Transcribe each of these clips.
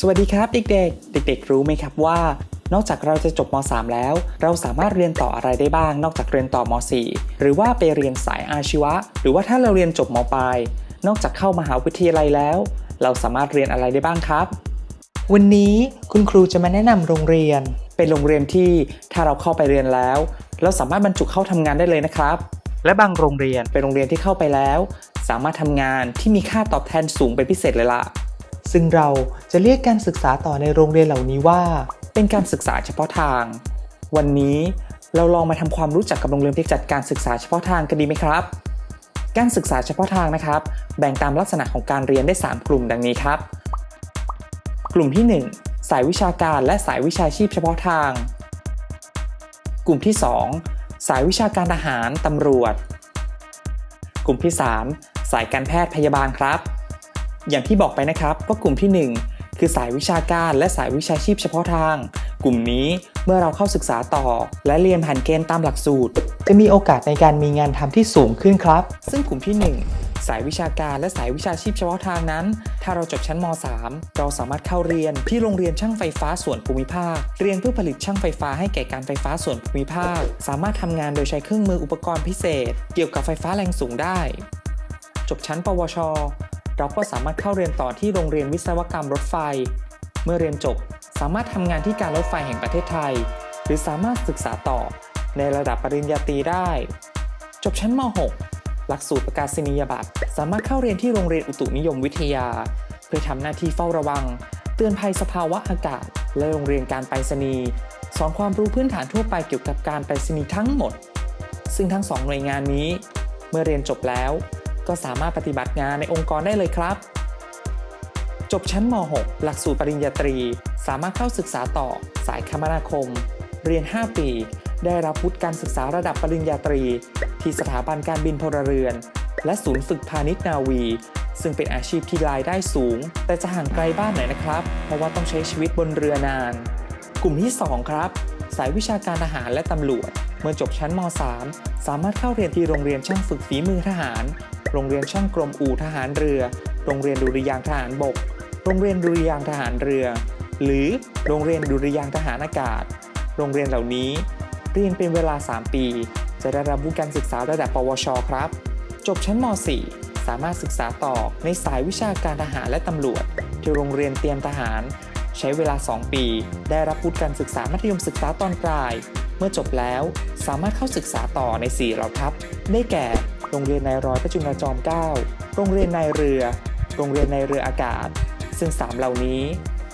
สวัสดีครับเด็กๆ เด็ก ๆ รู้ไหมครับว่า นอกจากเราจะจบม .3 แล้ว เราสามารถเรียนต่ออะไรได้บ้าง นอกจากเรียนต่อม .4 หรือว่าไปเรียนสายอาชีวะ หรือว่าถ้าเราเรียนจบมปลาย นอกจากเข้ามหาวิทยาลัยแล้ว เราสามารถเรียนอะไรได้บ้างครับ วันนี้คุณครูจะมาแนะนำโรงเรียน เป็นโรงเรียนที่ถ้าเราเข้าไปเรียนแล้ว เราสามารถบรรจุเข้าทำงานได้เลยนะครับ และบางโรงเรียนเป็นโรงเรียนที่เข้าไปแล้ว สามารถทำงานที่มีค่าตอบแทนสูงเป็นพิเศษเลยล่ะ ซึ่งเราจะเรียกการศึกษาต่อในโรงเรียนเหล่านี้ว่า เป็นการศึกษาเฉพาะทาง วันนี้เราลองมาทำความรู้จักกับโรงเรียนที่จัดการศึกษาเฉพาะทางกันดีไหมครับ การศึกษาเฉพาะทางนะครับ แบ่งตามลักษณะของการเรียนได้ 3 กลุ่มดังนี้ครับ กลุ่มที่ 1 สายวิชาการและสายวิชาชีพเฉพาะทาง กลุ่มที่ 2 สายวิชาการทหารตำรวจ กลุ่มที่ 3 สายการแพทย์พยาบาลครับ อย่างที่บอกไปนะครับว่ากลุ่มที่ 1 คือสายวิชาการและสายวิชาชีพเฉพาะทาง กลุ่มนี้เมื่อเราเข้าศึกษาต่อ และเรียนผ่านเกณฑ์ตามหลักสูตร จะมีโอกาสในการมีงานทำที่สูงขึ้นครับ ซึ่งกลุ่มที่ 1สายวิชาการและสายวิชาชีพเฉพาะทางนั้น ถ้าเราจบชั้นม .3 เราสามารถเข้าเรียนที่โรงเรียนช่างไฟฟ้าส่วนภูมิภาค เรียนเพื่อผลิตช่างไฟฟ้าให้แก่การไฟฟ้าส่วนภูมิภาค สามารถทำงานโดยใช้เครื่องมืออุปกรณ์พิเศษ เกี่ยวกับไฟฟ้าแรงสูงได้ จบชั้น ปวช เราก็สามารถเข้าเรียนต่อที่โรงเรียนวิศวกรรมรถไฟ เมื่อเรียนจบสามารถทำงานที่การรถไฟแห่งประเทศไทย หรือสามารถศึกษาต่อในระดับปริญญาตรีได้ จบชั้นม .6 หลักสูตรประกาศนียบัตร สามารถเข้าเรียนที่โรงเรียนอุตุนิยมวิทยา เพื่อทำหน้าที่เฝ้าระวัง เตือนภัยสภาวะอากาศ และโรงเรียนการไปรษณีย์สอนความรู้พื้นฐานทั่วไปเกี่ยวกับการไปรษณีย์ทั้งหมด ซึ่งทั้งสองหน่วยงานนี้ เมื่อเรียนจบแล้ว ก็สามารถปฏิบัติงานในองค์กรได้เลยครับ จบชั้นม .6 หลักสูตรปริญญาตรี สามารถเข้าศึกษาต่อ สายคมนาคม เรียน 5 ปี ได้รับวุฒิการศึกษาระดับปริญญาตรี ที่สถาบันการบินพลเรือน และศูนย์ฝึกพาณิชย์นาวี ซึ่งเป็นอาชีพที่รายได้สูง แต่จะห่างไกลบ้านหน่อยนะครับ เพราะว่าต้องใช้ชีวิตบนเรือนาน กลุ่มที่ 2 ครับ สายวิชาการทหารและตำรวจเมื่อจบชั้นม .3 สามารถเข้าเรียนที่โรงเรียนช่างฝึกฝีมือทหาร รงเรียนช่างกรมอู่ทหารเรือ โรงเรียนดุริยางทหารบก โรงเรียนดุริยางทหารเรือ หรือโรงเรียนดุริยางทหารอากาศ โรงเรียนเหล่านี้เรียนเป็นเวลา 3 ปี จะได้รับวุฒิการศึกษาระดับ ปวช ครับ จบชั้นม .4 สามารถศึกษาต่อในสายวิชาการทหารและตำรวจ ที่โรงเรียนเตรียมทหาร ใช้เวลา 2 ปี ได้รับวุฒิการศึกษามัธยมศึกษาตอนปลาย เมื่อจบแล้วสามารถเข้าศึกษาต่อใน 4 เหล่าทัพ ได้แก่ โรงเรียนนายร้อยพระจุลจอมเกล้าโรงเรียนนายเรือ โรงเรียนนายเรืออากาศ ซึ่ง 3 เหล่านี้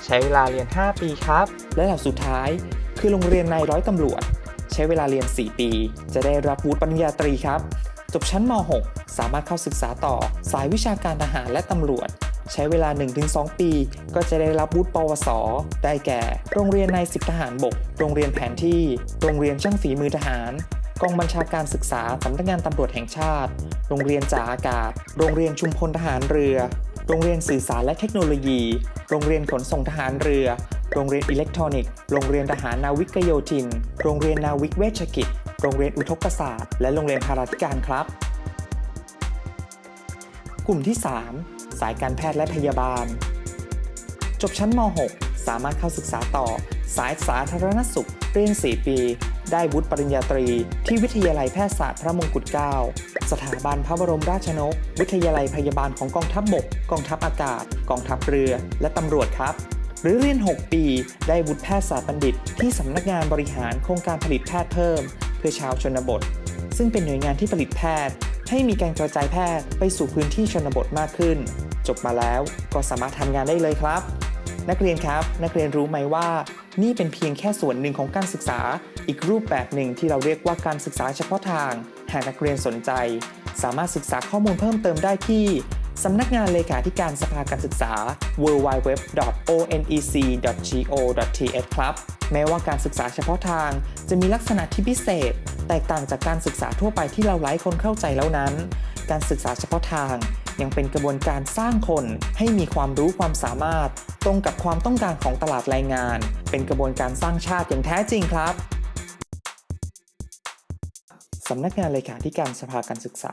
ใช้เวลาเรียน 5 ปีครับ และเหล่าสุดท้าย คือโรงเรียนนายร้อยตำรวจ ใช้เวลาเรียน 4 ปี จะได้รับวุฒิปริญญาตรีครับ จบชั้นม .6 สามารถเข้าศึกษาต่อ สายวิชาการทหารและตำรวจ ใช้เวลา 1-2 ปี ก็จะได้รับวุฒิปวส ได้แก่ โรงเรียนนายสิบทหารบก โรงเรียนแผนที่ โรงเรียนช่างฝีมือทหาร กองบัญชาการศึกษาสำนักงานตำรวจแห่งชาติ โรงเรียนจ่าอากาศ โรงเรียนชุมพลทหารเรือ โรงเรียนสื่อสารและเทคโนโลยี โรงเรียนขนส่งทหารเรือ โรงเรียนอิเล็กทรอนิกส์ โรงเรียนทหารนาวิกโยธิน โรงเรียนนาวิกเวชกิจ โรงเรียนอุทกศาสตร์ และโรงเรียนพาราธิการครับ กลุ่มที่ 3 สายการแพทย์และพยาบาล จบชั้นม .6 สามารถเข้าศึกษาต่อ สายสาธารณสุข เรียน 4 ปี ได้วุฒิปริญญาตรี ที่วิทยาลัยแพทยศาสตร์พระมงกุฎเกล้าสถาบันพระบรมราชนก วิทยาลัยพยาบาลของกองทัพบบก กองทัพอากาศ กองทัพเรือ และตำรวจครับ หรือเรียน 6 ปี ได้วุฒิแพทยศาสตร์บัณฑิต ที่สำนักงานบริหารโครงการผลิตแพทย์เพิ่ม เพื่อชาวชนบท ซึ่งเป็นหน่วยงานที่ผลิตแพทย์ ให้มีการกระจายแพทย์ไปสู่พื้นที่ชนบทมากขึ้น จบมาแล้วก็สามารถทำงานได้เลยครับ นักเรียนครับ นักเรียนรู้ไหมว่า นี่เป็นเพียงแค่ส่วนหนึ่งของการศึกษา อีกรูปแบบหนึ่งที่เราเรียกว่าการศึกษาเฉพาะทาง หากนักเรียนสนใจ สามารถศึกษาข้อมูลเพิ่มเติมได้ที่สำนักงานเลขาธิการสภาการศึกษา www.onec.go.th ครับ แม้ว่าการศึกษาเฉพาะทาง จะมีลักษณะที่พิเศษ แตกต่างจากการศึกษาทั่วไปที่เราหลายคนเข้าใจแล้วนั้น การศึกษาเฉพาะทาง ยังเป็นกระบวนการสร้างคนให้มีความรู้ความสามารถ ตรงกับความต้องการของตลาดแรงงาน เป็นกระบวนการสร้างชาติอย่างแท้จริงครับสำนักงานเลขาธิการสภาการศึกษา